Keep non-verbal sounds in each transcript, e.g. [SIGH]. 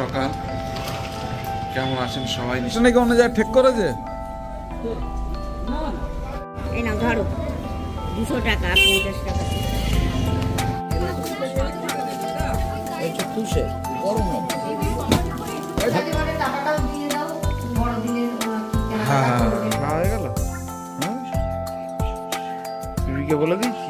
সকাল। কেমন আছেন সবাই? নিশ্চয় নাকি অন্য জায়গায় ঠিক করেছে এই নাও ধরো। দুশো টাকা পঞ্চাশ টাকা। হ্যাঁ হয়ে। গেল। হ্যাঁ। রুইকে বলে দিচ্ছিস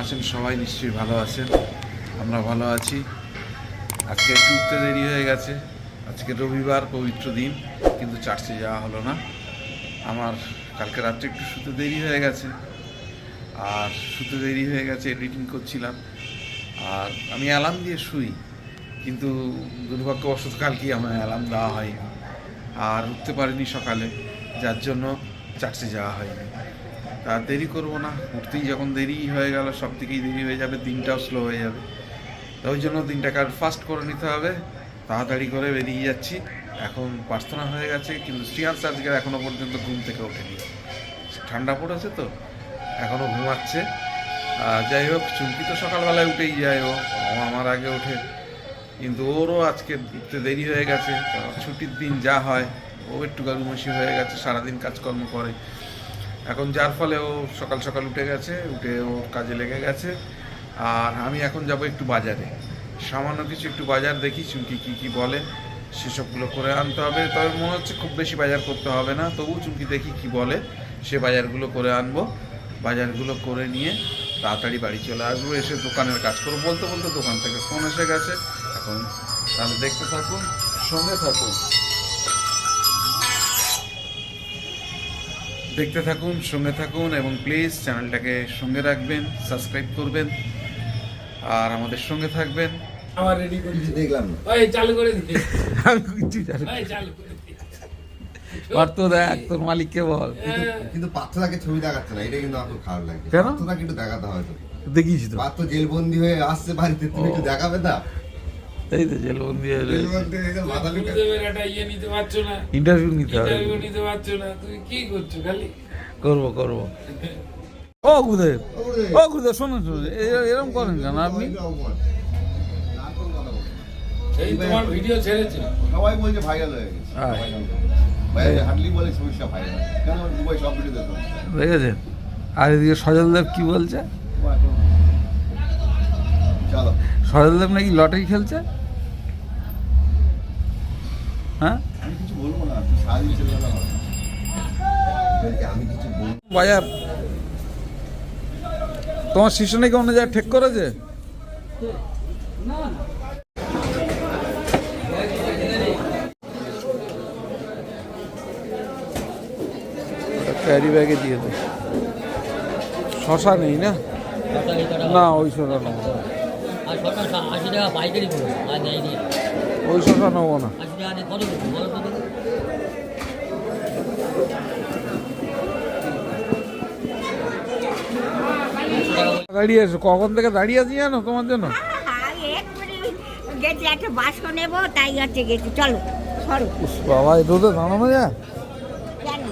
আছেন, সবাই নিশ্চয়ই ভালো আছেন। আমরা ভালো আছি। আজকে একটু উঠতে দেরি হয়ে গেছে। আজকে রবিবার, পবিত্র দিন, কিন্তু চার্চে যাওয়া হলো না। আমার কালকে রাত্রে একটু শুতে দেরি হয়ে গেছে। আর শুতে দেরি হয়ে গেছে এডিটিং করছিলাম। আর আমি অ্যালার্ম দিয়ে শুই, কিন্তু দুর্ভাগ্যবশত কালকেই আমার অ্যালার্ম দেওয়া হয়নি। আর উঠতে পারিনি সকালে, যার জন্য চার্চে যাওয়া হয়নি। আর দেরি করব না, উঠতেই যখন দেরি হয়ে গেল, সব থেকেই দেরি হয়ে যাবে, দিনটাও স্লো হয়ে যাবে। তো ওই জন্য দিনটাকে আর ফাস্ট করে নিতে হবে। তাড়াতাড়ি করে বেরিয়ে যাচ্ছি। এখন প্রার্থনা হয়ে গেছে, কিন্তু শ্রীয়াংশ আজকে এখনও পর্যন্ত ঘুম থেকে ওঠেনি। ঠান্ডা পড়েছে তো এখনও ঘুমাচ্ছে। যাই হোক, চুমকি তো সকালবেলায় উঠেই যায় ও আমার আগে ওঠে। কিন্তু ওরও আজকে উঠতে দেরি হয়ে গেছে ছুটির দিন যা হয়, ও একটু গালুমসি হয়ে গেছে, সারাদিন কাজকর্ম করে। এখন যার ফলে ও সকাল সকাল উঠে গেছে, উঠে ও কাজে লেগে গেছে। আর আমি এখন যাব একটু বাজারে। সামান্য কিছু একটু বাজার দেখি, চুমকি কী কী বলে, সেসবগুলো করে আনতে হবে। তবে মনে হচ্ছে খুব বেশি বাজার করতে হবে না তবু চুমকি দেখি কি বলে, সে বাজারগুলো করে আনব। বাজারগুলো করে নিয়ে তাড়াতাড়ি বাড়ি চলে আসব, এসে দোকানের কাজ করব। বলতে বলতে দোকান থেকে ফোন এসে গেছে। এখন তাহলে দেখতে থাকুন, সঙ্গে থাকুন। দেখতে থাকুন সঙ্গে থাকুন এবং প্লিজ চ্যানেলটাকে সঙ্গে রাখবেন সাবস্ক্রাইব করবেন আর আমাদের সঙ্গে থাকবেন। আমার রেডি করে দিতে দেখলাম না। ওই চালু করে দিতে। [LAUGHS] আমি কিছু। ওই চালু করে দেখ তোর মালিককে বল। হ্যাঁ, কিন্তু ছবি দেখাচ্ছে না এটা কিন্তু আমার খারাপ কেন? একটু দেখাতে হয় তো। দেখিস তো। পাত্র জেলবন্দি হয়ে আসছে বাড়িতে তুমি একটু দেখাবে না? এই তো জেলবন্দি হয়ে ইয়ে ইন্টারভিউ নিতে হবে। কি করছ খালি? করব করব। ও গুরুদেব ও গুরুদেব শোনো শোনো এরকম করেন কেন আপনি? এই তোমার ভিডিও ছেড়েছে। সবাই বলছে ভাইরাল হয়ে গেছে। হ্যাঁ। হার্ডলি বলে সমস্যা ভাইরাল কেন? দুবাই সব ভিডিও দেখেছেন? আর এদিকে সজলদেব কি বলছে? চলো। সজলদেব নাকি লটারি খেলছে? হ্যাঁ? বাজার তোমার শিশু নাকি অন্য জায়গায় ঠিক করেছে? ক্যারি ব্যাগে দিয়ে দে। শশা নেই না? না ওই শশা না। আর শশা আশি টাকা পাইকারি করো আর নেই নি। ওই শশা নেব না। আশি টাকা কত দাঁড়িয়ে এসো কখন থেকে দাঁড়িয়ে আছি জানো তোমার জন্য? গেছি একটা বাস্ক নেব তাই হচ্ছে গেছি। চলো সরো। উস, বাবা এই রোদে দাঁড়ানো যায় জানো।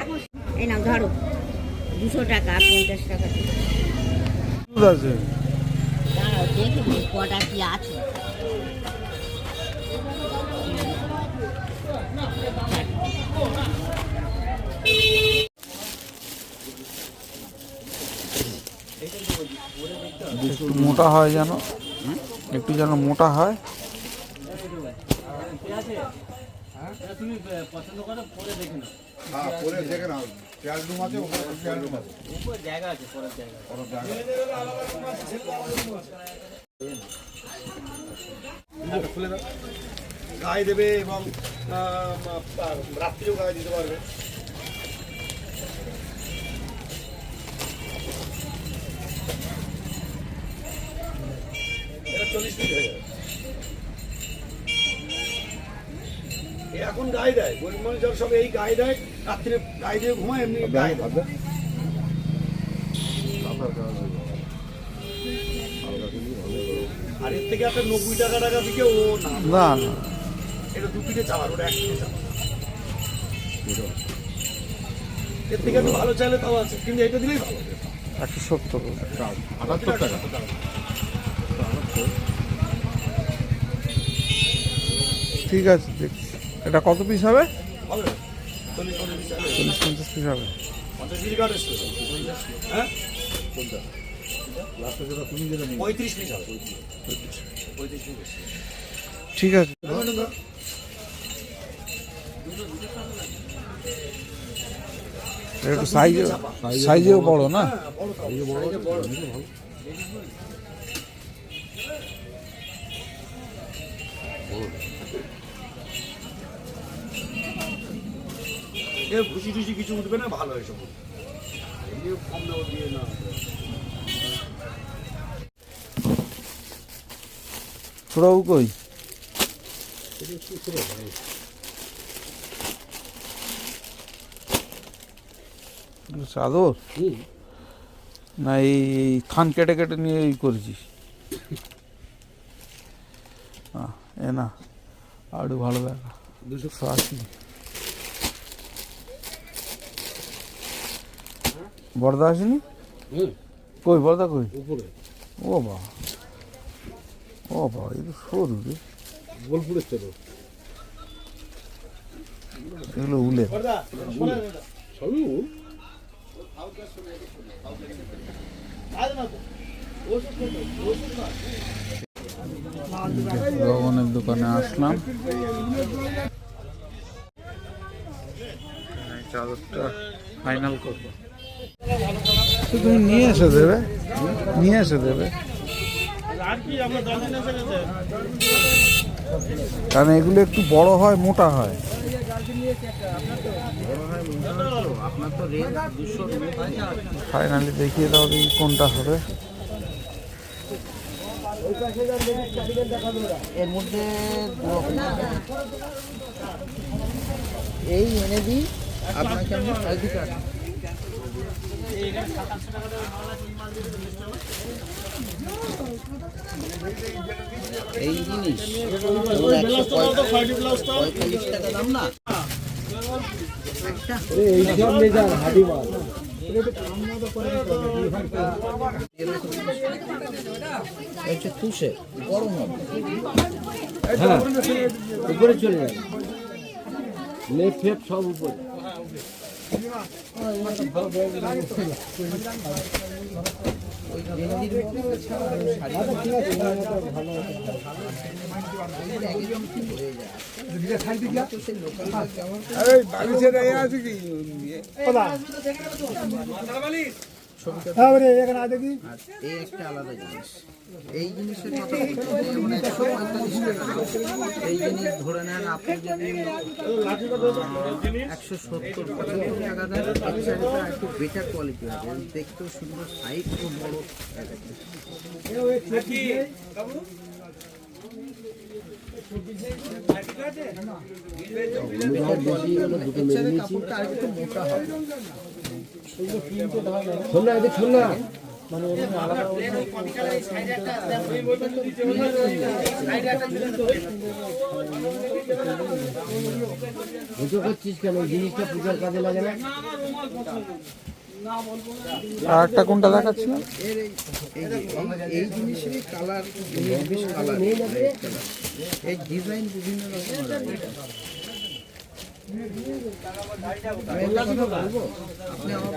এখন এই নাও ধরো। দুশো টাকা পঞ্চাশ টাকা। রোদ আছে। দাঁড়াও কটা কি আছে। মোটা হয় যেন একটু যেন মোটা হয়। হ্যাঁ? পরে দেখে নাও। ট্রায়াল রুম আছে ওখানে ট্রায়াল রুম আছে। গায়ে দেবে এবং রাত্রিও গায়ে দিতে পারবে। চল্লিশ মিনিট হয়ে যাবে এখন গায়ে দেয়। গরিব মানুষ যারা সব এই গায়ে দেয় রাত্রে গায়ে দিয়ে ঘুমায় এমনি গায়ে দেয়। আর এর থেকে একটা নব্বই টাকা টাকা বিকে ও না। না না। এটা দু পিঠে ওটা এক পিঠে এর থেকে একটু ভালো চাইলে তাও আছে কিন্তু এটা দিলেই ভালো। একশো সত্তর। আটাত্তর টাকা। ঠিক আছে দেখছি। এটা কত পিস হবে? চল্লিশ পঞ্চাশ পিস হবে। হ্যাঁ? ঠিক আছে। এটা একটু সাইজ সাইজেও বড় না? এ ভুসি টুসি কিছু উঠবে না ভালো এসব এমনি কম দাম দিয়ে না ছোড়াবু কই চাদর না এই থান কেটে কেটে নিয়ে এই করেছিস? এ না আরও ভালো দেখা দুশো আশি বর্দা আসেনি? কই বর্দা কই? ও বা ও বা এই তো সরু রে। বোলপুরের এগুলো উলে সবই উল ভগবানের দোকানে আসলাম। এই চাদরটা ফাইনাল করব। তুমি নিয়ে এসে দেবে। নিয়ে এসে দেবে। কারণ এগুলো একটু বড় হয়, মোটা হয়। ফাইনালি দেখিয়ে দাও দেখি কোনটা হবে। এর মধ্যে এই এনে দিই, আপনাকে আমি এই জিনিস পঁয়তাল্লিশ টাকা দাম না? একটা এই হচ্ছে তুষে গরম হবে। উপরে চলে যাবে। ফেপ সব উপরে। ওই গেঞ্জির মধ্যে এই একটা আলাদা জিনিস। এই জিনিসের কথা বলতে গেলে যেমন একশো পঁয়তাল্লিশ টাকা। এই জিনিস ধরে নেন আপনি যদি একশো সত্তর পঁচাত্তর টাকা দেন এর চাইতে একটু বেটার কোয়ালিটি হবে। দেখতেও সুন্দর সাইজ খুব বড় চাইতে কাপড়টা আর একটু মোটা হবে। আর একটা কোনটা দেখাচ্ছিল এর এই এই যে এই- এই জিনিসেরই কালার কালার এই ডিজাইন বিভিন্ন রকমের হয়। আমি একটা কথা বলব আপনি আমার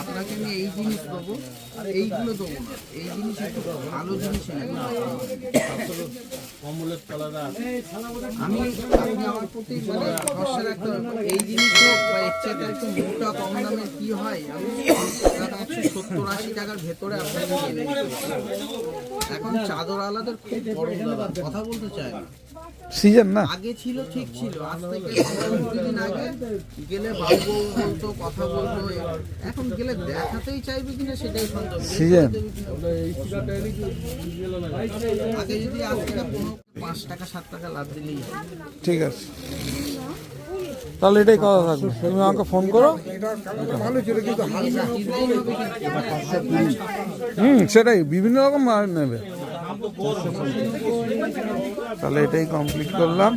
আপনাকে আমি এই জিনিস দেবো এইগুলো দেবো না এই জিনিস একটু ভালো জিনিস আমি এই জিনিস মোটা কম দামে কি হয় সত্তর টাকার ভেতরে আপনাকে। এখন চাদর আলাদার খুব বড় কথা বলতে চায় না সিজন না? আগে ছিল ঠিক ছিল। আজ থেকে পনেরো দিন আগে গেলে বউ বলতো কথা বলতো এখন গেলে দেখাতেই চাইবে কিনা সেটাই সন্দেহ। Season. আগে যদি আজ থেকে পাঁচ টাকা সাত টাকা লাভ দিলেই ঠিক আছে। তাহলে এটাই কথা থাকবে। তুমি আমাকে ফোন করো। হুম সেটাই। বিভিন্ন রকম মাল নেবে। তাহলে এটাই কমপ্লিট করলাম।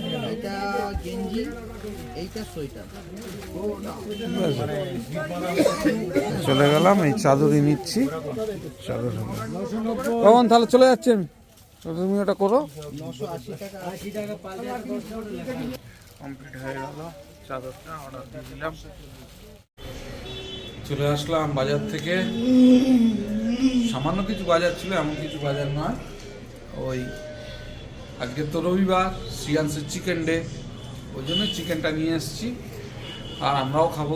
চলে গেলাম এই চাদরই নিচ্ছি। চাদর কখন তাহলে চলে যাচ্ছি আমি। তুমি ওটা করো। কমপ্লিট হয়ে গেল চাদরটা অর্ডার দিয়ে দিলাম। চলে আসলাম বাজার থেকে। সামান্য কিছু বাজার ছিল এমন কিছু বাজার নয়। ওই, আজকে তো রবিবার সিয়ান্সের চিকেন ডে ওই জন্য চিকেনটা নিয়ে এসেছি। আর আমরাও খাব।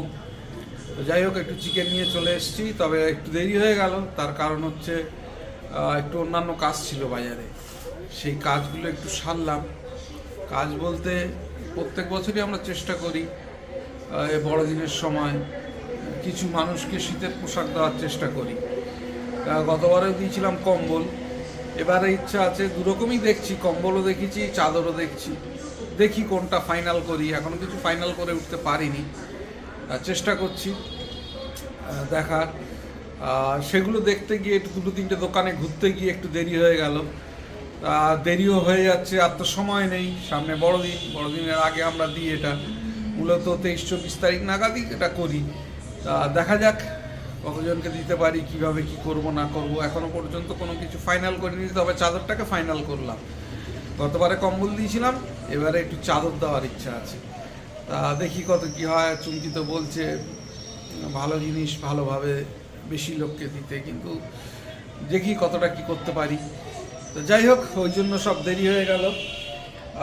তো যাই হোক, একটু চিকেন নিয়ে চলে এসেছি, তবে একটু দেরি হয়ে গেল। তার কারণ হচ্ছে একটু অন্যান্য কাজ ছিল বাজারে। সেই কাজগুলো একটু সারলাম। কাজ বলতে প্রত্যেক বছরই আমরা চেষ্টা করি বড়দিনের সময় কিছু মানুষকে শীতের পোশাক দেওয়ার চেষ্টা করি। গতবারেও দিয়েছিলাম কম্বল। এবারে ইচ্ছা আছে দুরকমই দেখছি, কম্বলও দেখেছি, চাদরও দেখছি। দেখি কোনটা ফাইনাল করি, এখনও কিছু ফাইনাল করে উঠতে পারিনি। চেষ্টা করছি দেখার। সেগুলো দেখতে গিয়ে একটু দুটো তিনটে দোকানে ঘুরতে গিয়ে একটু দেরি হয়ে গেল। দেরিও হয়ে যাচ্ছে, আর তো সময় নেই সামনে বড়দিন, বড়দিনের আগে আমরা দিই এটা। মূলত তেইশ চব্বিশ তারিখ নাগাদই এটা করি। দেখা যাক। কতজনকে দিতে পারি, কীভাবে কি করব, না করব, এখনও পর্যন্ত কোনো কিছু ফাইনাল করিনি, তবে চাদরটাকে ফাইনাল করলাম। গতবারে কম্বল দিয়েছিলাম, এবারে একটু চাদর দেওয়ার ইচ্ছা আছে। তা দেখি কত কি হয়, চুমকি তো বলছে, ভালো জিনিস, ভালোভাবে বেশি লোককে দিতে, কিন্তু দেখি কতটা কি করতে পারি। তো যাই হোক, ওই জন্য সব দেরি হয়ে গেল।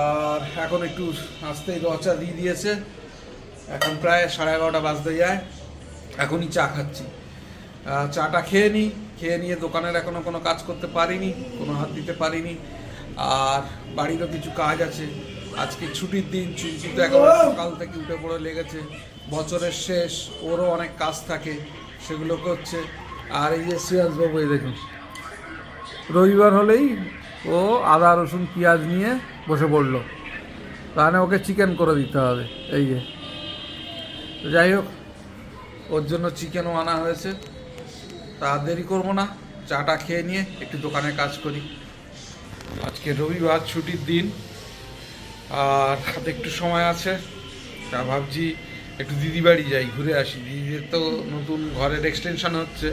আর এখন একটু আসতেই রচা দিয়ে দিয়েছে। এখন প্রায় সাড়ে এগারোটা বাজতে যায়। এখনই চা খাচ্ছি। চাটা খেয়ে নিই খেয়ে নিয়ে দোকানের এখনও কোনো কাজ করতে পারিনি, কোনো হাত দিতে পারিনি। আর বাড়িরও কিছু কাজ আছে। আজকে ছুটির দিন চুমকি তো একেবারে সকাল থেকে উঠে পড়ে লেগেছে। বছরের শেষ, ওরও অনেক কাজ থাকে সেগুলো করছে আর এই যে সিরাজবাবু এই দেখুন। রবিবার হলেই ও আদা, রসুন, পেঁয়াজ নিয়ে বসে পড়ল। তাহলে ওকে চিকেন করে দিতে হবে, এই যে। যাই হোক, ওর জন্য চিকেনও আনা হয়েছে। তা দেরি করব না। চাটা খেয়ে নিয়ে একটু দোকানে কাজ করি। আজকে রবিবার ছুটির দিন, আর হাতে একটু সময় আছে। তা ভাবছি একটু দিদি বাড়ি যাই, ঘুরে আসি। দিদিদের তো নতুন ঘরের এক্সটেনশন হচ্ছে।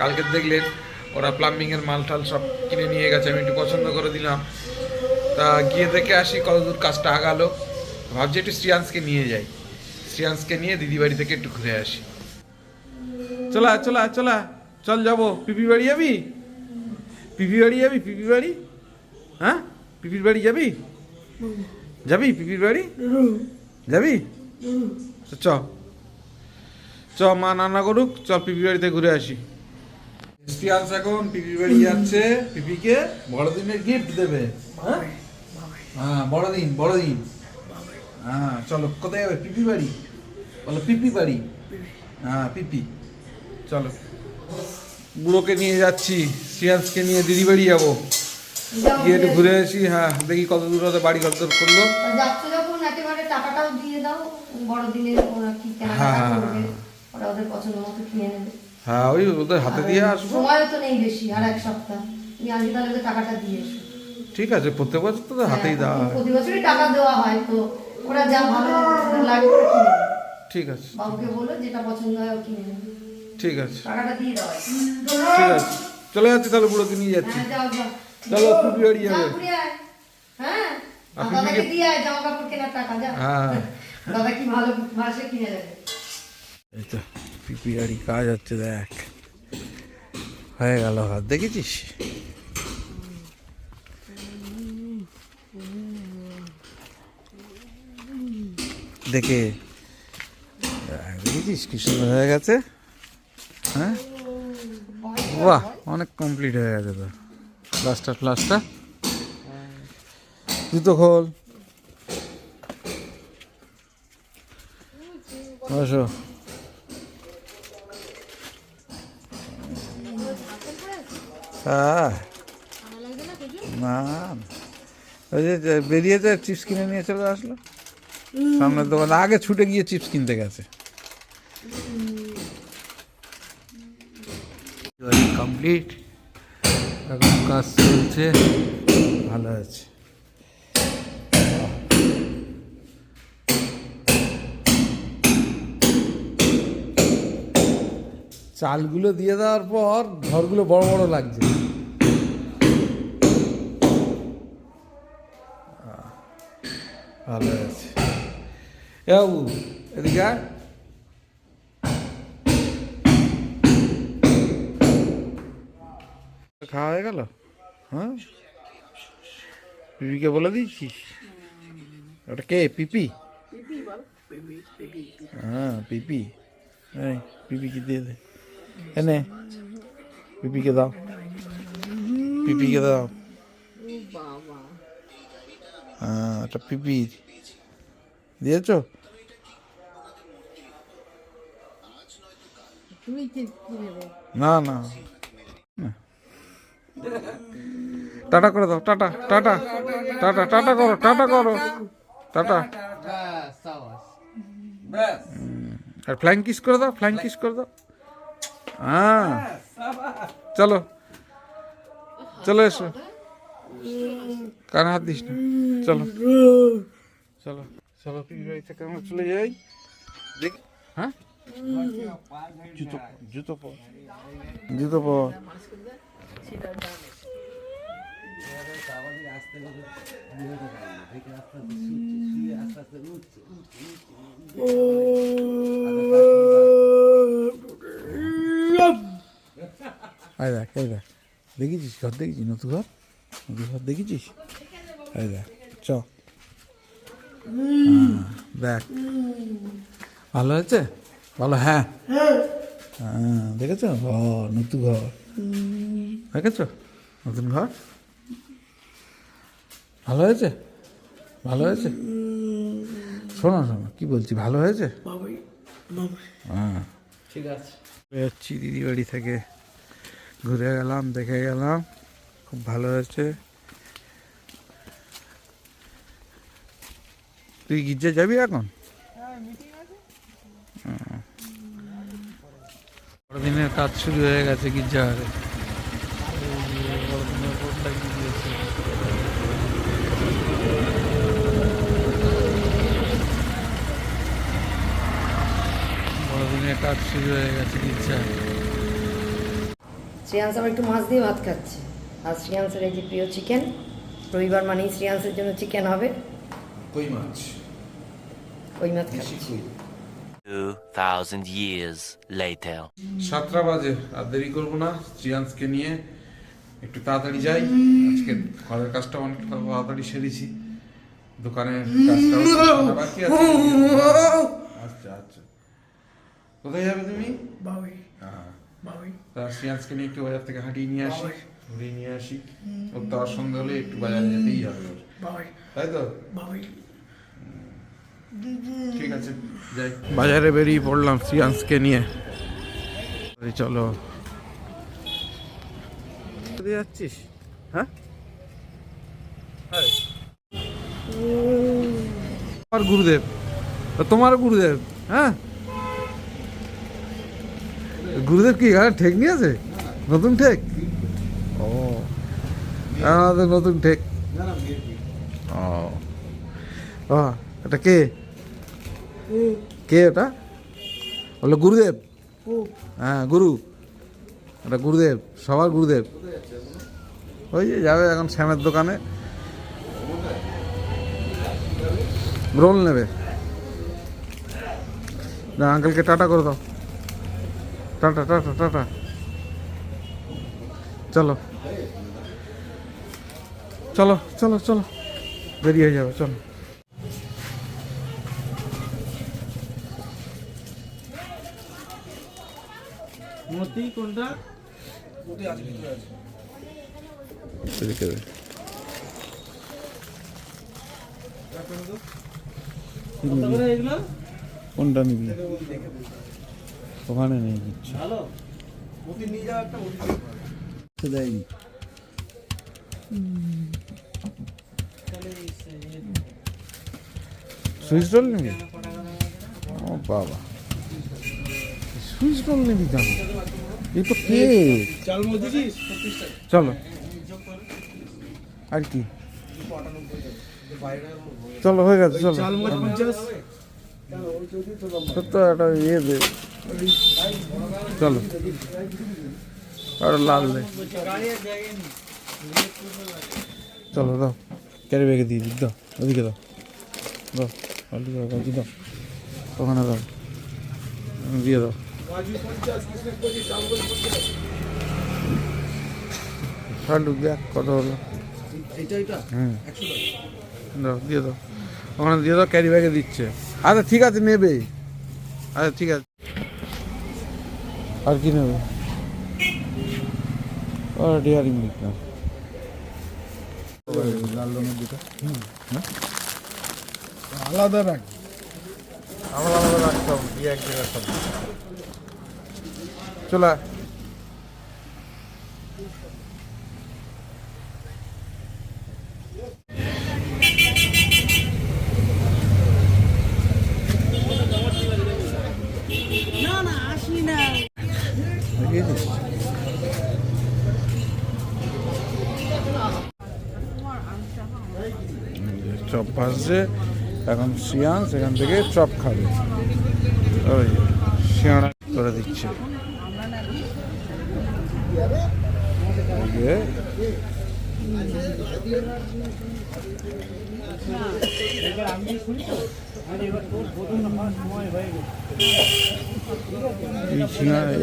কালকে দেখলেন, ওরা প্লাম্বিংয়ের মাল টাল সব কিনে নিয়ে গেছে, আমি একটু পছন্দ করে দিলাম। তা গিয়ে দেখে আসি কতদূর কাজটা আগালো। ভাবছি একটু শ্রিয়াংশকে নিয়ে যাই। শ্রিয়াংশকে নিয়ে দিদি বাড়ি থেকে একটু ঘুরে আসি। চলা চলা চলা। চল যাব। পিপি বাড়ি যাবি? পিপি বাড়ি যাবি? পিপি বাড়ি? হ্যাঁ? পিপির বাড়ি যাবি? যাবি পিপির বাড়ি? যাবি? চ। চ, মা নানা করুক, চল পিপি বাড়িতে ঘুরে আসি। শ্রিয়াংশ এখন, পিপির বাড়ি যাচ্ছে। পিপিকে বড়দিনের গিফট দেবে। হ্যাঁ? হ্যাঁ বড়দিন বড়দিন। হ্যাঁ চলো, কোথায় যাবে? পিপি বাড়ি? বলো, পিপি বাড়ি? হ্যাঁ পিপি। চলো। বুড়োকে নিয়ে যাচ্ছি সিয়ান্সকে নিয়ে দিদি বাড়ি যাব। গিয়ে একটু ঘুরে আসি হ্যাঁ দেখি কত দূর বাড়ি দর করল। হ্যাঁ। ওরা ওদের পছন্দ মতো কিনে নেবে। হ্যাঁ ওই ওদের হাতে দিয়ে আসব। ঠিক আছে প্রত্যেক বছর তো হাতেই দেওয়া হয়। টাকা দেওয়া হয় তো ওরা যা ভালো ঠিক আছে। বাবুকে বলো যেটা পছন্দ হয় কিনে নেবে। ঠিক আছে। ঠিক আছে। চলে যাচ্ছি তাহলে বুড়োকে নিয়ে যাচ্ছি। হ্যাঁ চলো পিপি বাড়ি যাবে। হ্যাঁ? হ্যাঁ। দাদা কি ভালো ভাষা কিনে দেবে? এই তো পিপি কাজ হচ্ছে দেখ। হয়ে গেল হাত দেখেছিস? দেখে দেখ, দেখেছিস কি সুন্দর হয়ে গেছে? হ্যাঁ? বাহ, অনেক কমপ্লিট হয়ে গেছে তো। প্লাস্টার প্লাস্টার জুতো খোল। বসো। হ্যাঁ না ওই যে বেরিয়েছে চিপস কিনে নিয়ে চলে আসলো। সামনের দোকানে, আগে ছুটে গিয়ে চিপস কিনতে গেছে। কমপ্লিট এখন কাজ চলছে। ভালো আছে। চালগুলো দিয়ে দেওয়ার পর ঘরগুলো বড় বড় লাগছে। ভালো আছে। এদিকে খাওয়া হয়ে গেল? হ্যাঁ? পিপিকে বলে দিয়েছিস? ওটা কে? পিপি? হ্যাঁ পিপি। এই পিপিকে দিয়ে দে। এনে পিপিকে দাও। পিপিকে দাও। হ্যাঁ এটা পিপি। দিয়েছ? না না না। টাটা করে দাও টাটা টাটা টাটা টাটা করো টাটা করো টাটা। আর ফ্ল্যাং কিস করে দাও ফ্ল্যাং কিস করে দাও। হ্যাঁ। চলো চলো এসো। কানে হাত দিস না। চলো চলো চলো পিপি বাড়ি থেকে আমরা চলে যাই। দেখ হ্যাঁ? জুতো জুতো পর। জুতো পর। আয় দেখেছিস ঘর দেখেছিস? নতুন ঘর? নতুন ঘর দেখেছিস? দেখ চ। হ্যাঁ, দেখ। ভালো হয়েছে? ভালো হ্যাঁ। হ্যাঁ দেখেছ? ঘর নতুন ঘর। দেখেছ নতুন ঘর? ভালো হয়েছে? ভালো হয়েছে? শোনো শোনো কি বলছি ভালো হয়েছে? হ্যাঁ। ঠিক আছে। যাচ্ছি দিদি বাড়ি থেকে। ঘুরে গেলাম দেখে গেলাম খুব ভালো হয়েছে। তুই গির্জা যাবি এখন? বড়দিনের কাজ শুরু হয়ে গেছে গির্জাঘরে। বড়দিনের কাজ শুরু হয়ে গেছে গির্জায় শ্রেয়াংস আবার একটু মাছ দিয়ে ভাত খাচ্ছে। আর শ্রেয়াংসের এই যে প্রিয় চিকেন রবিবার মানেই শ্রেয়াংসের জন্য চিকেন হবে। কই মাছ? ওই মাছ খাচ্ছে? 2,000 years later. সাতটা বাজে আর দেরি করব না। শ্রিয়াংসকে নিয়ে একটু তাড়াতাড়ি যাই। আজকে ঘরের কাজটা অনেকটা তাড়াতাড়ি সেরেছি। দোকানের কাজটা বাকি আছে। আচ্ছা আচ্ছা। কোথায় যাবে তুমি? বাবুই। হ্যাঁ বাবুই। তা শ্রিয়াংসকে নিয়ে একটু বাজার থেকে হাঁটিয়ে নিয়ে আসি ঘুরিয়ে নিয়ে আসি। ওর তো আর সন্ধ্যা হলে একটু বাজারে যেতেই হবে তাই তো? বাবুই। ঠিক আছে যাই। বাজারে বেরিয়ে পড়লাম সিয়ান্সকে নিয়ে। চলো। যাচ্ছিস? হ্যাঁ? তোমার গুরুদেব। তা তোমার গুরুদেব হ্যাঁ? গুরুদেব কি এখানে ঠেক নিয়েছে নতুন ঠেক? ও আমাদের নতুন ঠেক। ও। ও এটা কে? কে ওটা বলল গুরুদেব। হ্যাঁ গুরু। এটা গুরুদেব সবার গুরুদেব। ওই যে যাবে এখন শ্যামের দোকানে। রোল নেবে। না আঙ্কেলকে টাটা করে দাও। Tata tata tata. চলো। চলো চলো চলো। বেরিয়ে যাবে চলো। কোনটা? কোনটা নিবি? ওখানে নেই কিচ্ছু দেয়নি। সুইচ রোল নিবি ও বাবা। সুইচ রোল নিবি কেন? এই তো কে? চাল আর কি? চলো, হয়ে গেছে, চলো। সত্তর একটা ইয়ে দে। চলো। আর লাল চলো, দাও। ক্যারি ব্যাগে দিয়ে দিই, দাও। ওদিকে দাও। দাও কাজু দাও। ওখানে দাও। দিয়ে দাও। আলু দেখ কত হলো। হুম। দাও দিয়ে দাও। ওখানে দিয়ে দাও ক্যারি ব্যাগে দিচ্ছে। আচ্ছা ঠিক আছে নেবে। আচ্ছা ঠিক আছে। আর কি নেবে? ও ডিয়ারিং মিল্ক না। লাল রঙের দুটো। আলাদা রাখ আলাদা আলাদা রাখতে হবে দিয়ে এক জায়গায় সব চলে? চপ ভাজছে। এখন শিয়ান সেখান থেকে চপ খাবে। শিয়ানা করে দিচ্ছে।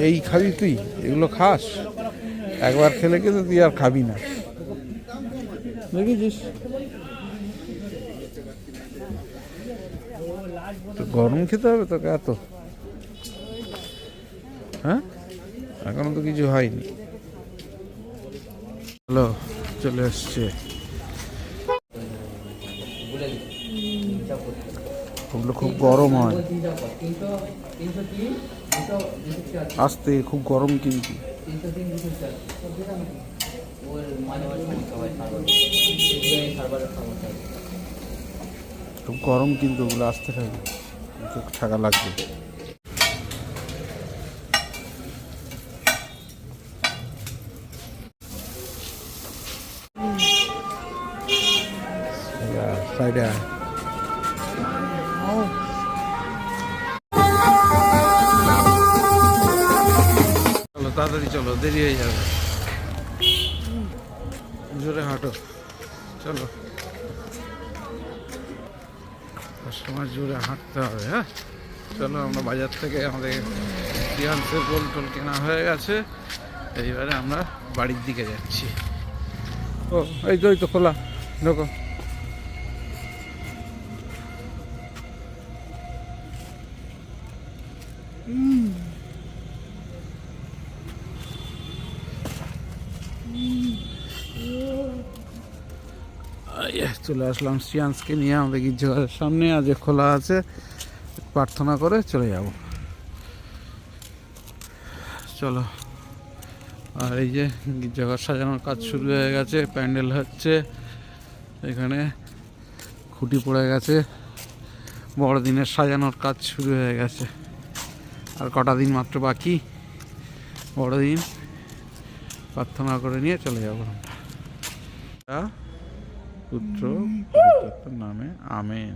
এই খাবি তুই? এগুলো খাস? একবার খেলে কিন্তু তুই আর খাবি না। দেখেছিস গরম খেতে হবে তোকে, এত। হ্যাঁ? এখনও তো কিছু হয়নি। হ্যালো, চলে এসছে ওগুলো খুব গরম হয়। আসতে খুব গরম কিন্তু। খুব গরম কিন্তু ওগুলো আসতে থাকে। একটু থাকা লাগবে। চলো তাড়াতাড়ি চলো দেরি হয়ে যাবে। জোরে হাঁটো। চলো। কাস্টমার জুড়ে হাঁটতে হবে হ্যাঁ? চলো আমরা বাজার থেকে আমাদের ফিয়ান্সের গোল টোল কেনা হয়ে গেছে। এইবারে আমরা বাড়ির দিকে যাচ্ছি। ও, এই তো এই তো, খোলা। ঢোকো। চলে আসলাম সিয়ান্সকে নিয়ে, আমাদের গির্জাঘরের সামনে আজ খোলা আছে, প্রার্থনা করে চলে যাব। চলো। আর এই যে গির্জাঘর সাজানোর কাজ শুরু হয়ে গেছে, প্যান্ডেল হচ্ছে, এখানে খুঁটি পড়ে গেছে, বড়দিনের সাজানোর কাজ শুরু হয়ে গেছে। আর কটা দিন মাত্র বাকি, বড়দিন। প্রার্থনা করে নিয়ে চলে যাব পুত্র নামে, আমেন।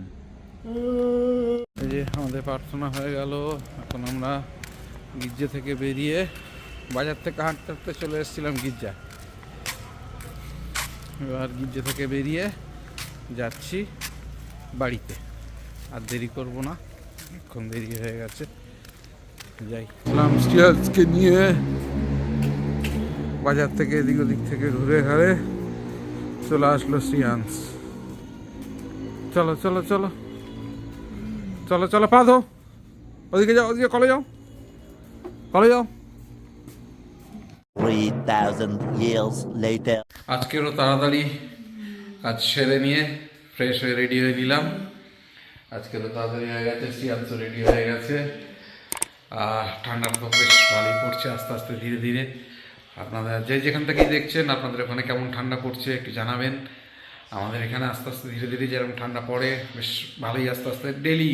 এই যে আমাদের প্রার্থনা হয়ে গেল, এখন আমরা গির্জা থেকে বেরিয়ে বাজার থেকে হাঁটতে হাঁটতে চলে এসেছিলাম গির্জা। এবার গির্জা থেকে বেরিয়ে যাচ্ছি বাড়িতে। আর দেরি করব না, এখন দেরি হয়ে গেছে। যাই স্টিয়ার্সকে নিয়ে বাজার থেকে এদিক ওদিক থেকে ঘুরে ঘাড়ে চলে আসলো সিয়ান্স। চলো চলো চলো। চলো চলো পা ধো। ওদিকে যাও ওদিকে কলে যাও। কলে যাও। 3,000 years later. আজকেরও তাড়াতাড়ি কাজ সেরে নিয়ে ফ্রেশ হয়ে রেডি হয়ে নিলাম। আজকেরও তাড়াতাড়ি হয়ে গেছে সিয়ান্সও রেডি হয়ে গেছে। আর ঠান্ডাটা তো বেশ ভালোই পড়ছে আস্তে আস্তে ধীরে ধীরে। আপনারা যে যেখান থেকেই দেখছেন, আপনাদের ওখানে কেমন ঠান্ডা পড়ছে একটু জানাবেন। আমাদের এখানে আস্তে আস্তে ধীরে ধীরে যেরকম ঠান্ডা পড়ে, বেশ ভালোই আস্তে আস্তে ডেলি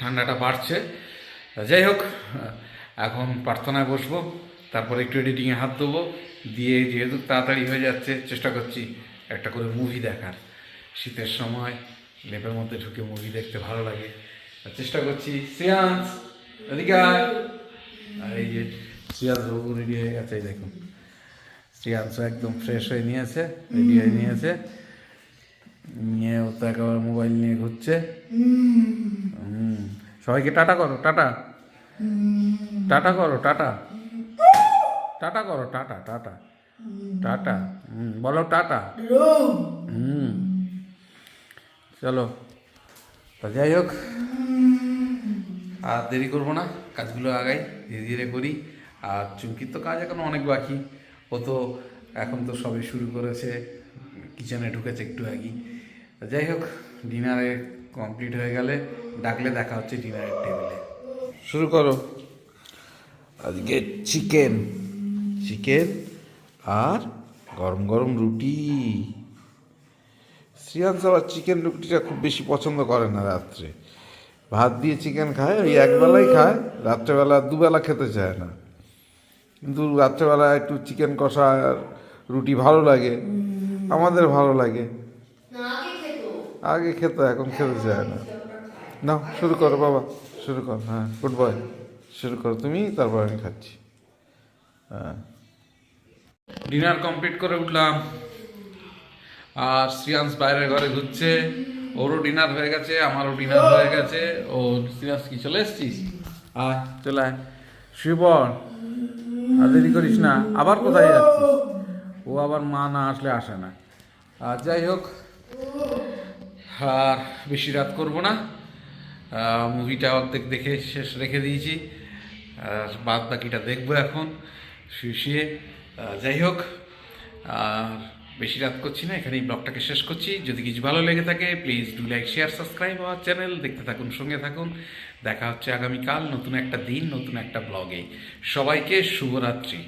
ঠান্ডাটা বাড়ছে। যাই হোক, এখন প্রার্থনায় বসবো, তারপরে একটু এডিটিংয়ে হাত দেবো দিয়ে যেহেতু তাড়াতাড়ি হয়ে যাচ্ছে, চেষ্টা করছি একটা করে মুভি দেখার। শীতের সময় লেপের মধ্যে ঢুকে মুভি দেখতে ভালো লাগে। চেষ্টা করছি। শ্রেয়াংস এদিকে আর এই যে শ্রেয়াংস রেডি হয়ে গেছে দেখুন। শ্রেয়াংস একদম ফ্রেশ হয়ে নিয়েছে রেডি হয়ে নিয়েছে নিয়ে ও তো একেবারে মোবাইল নিয়ে ঘুরছে হুম সবাইকে টাটা করো টাটা টাটা করো টাটা টাটা করো টাটা টাটা টাটা হুম বলো টাটা হুম চলো তা যাই হোক। আর দেরি করব না কাজগুলো আগাই ধীরে ধীরে করি। আর চুমকির তো কাজ এখন অনেক বাকি। ও তো এখন তো সবে শুরু করেছে কিচেনে ঢুকেছে একটু আগেই। যাই হোক ডিনারে কমপ্লিট হয়ে গেলে ডাকলে দেখা হচ্ছে ডিনারের টেবিলে শুরু করো। আজকে চিকেন চিকেন আর গরম গরম রুটি। শ্রিয়াংশ আবার চিকেন রুটিটা খুব বেশি পছন্দ করে না রাত্রে। ভাত দিয়ে চিকেন খায় ওই একবেলাই খায় রাত্রেবেলা দুবেলা খেতে চায় না। কিন্তু রাত্রেবেলা একটু চিকেন কষা আর রুটি ভালো লাগে। আমাদের ভালো লাগে। আগে খেত। এখন খেতে চায় না। না শুরু করো বাবা শুরু কর হ্যাঁ গুড বয় শুরু করো তুমি তারপর আমি খাচ্ছি। হ্যাঁ। ডিনার কমপ্লিট করে উঠলাম। আর শ্রিয়াংশ বাইরের ঘরে ঘুরছে। ওরও ডিনার হয়ে গেছে আমারও ডিনার হয়ে গেছে। ও শ্রিয়াংশ কি চলে এসছিস? আয় চলে আয়। শুয়ে পড় আর দেরি করিস না, আবার কোথায় যাচ্ছিস? ও আবার মা না আসলে আসে না। আর যাই হোক, আর বেশি রাত করব না। মুভিটা অর্ধেক দেখে শেষ রেখে দিয়েছি। আর বাদ বাকিটা দেখব এখন, শুয়ে যাই হোক, আর বেশি রাত করছি না, এখানেই ব্লগটাকে শেষ করছি। যদি কিছু ভালো লেগে থাকে please do like share subscribe আমার চ্যানেল দেখতে থাকুন, সঙ্গে থাকুন। দেখা হচ্ছে আগামীকাল নতুন একটা দিন নতুন একটা ব্লগে। সবাইকে শুভরাত্রি।